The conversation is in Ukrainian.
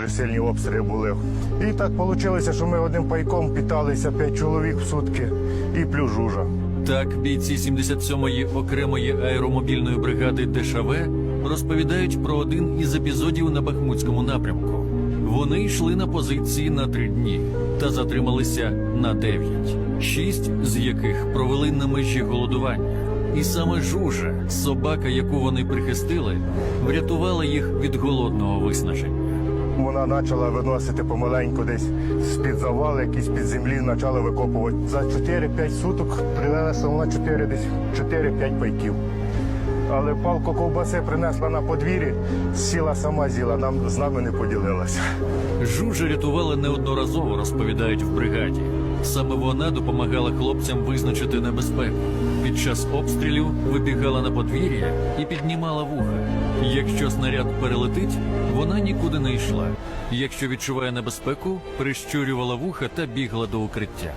Дуже сильні обстріли були. І так вийшло, що ми одним пайком питалися п'ять чоловік в сутки і плюс жужа. Так, бійці 77-ї окремої аеромобільної бригади ДШВ розповідають про один із епізодів на Бахмутському напрямку. Вони йшли на позиції на три дні та затрималися на дев'ять, шість з яких провели на межі голодування. І саме жужа, собака, яку вони прихистили, врятувала їх від голодного виснаження. Вона почала виносити помаленьку десь з-під завали, якісь під землі, почала викопувати. За 4-5 суток принесла вона 4, десь 4-5 пайків. Але палку ковбаси принесла на подвір'ї, сіла сама з'їла, нам з нами не поділилася. Жужа рятувала неодноразово, розповідають в бригаді. Саме вона допомагала хлопцям визначити небезпеку. Під час обстрілів вибігала на подвір'я і піднімала вуха. Якщо снаряд перелетить, вона нікуди не йшла. Якщо відчуває небезпеку, прищурювала вуха та бігла до укриття.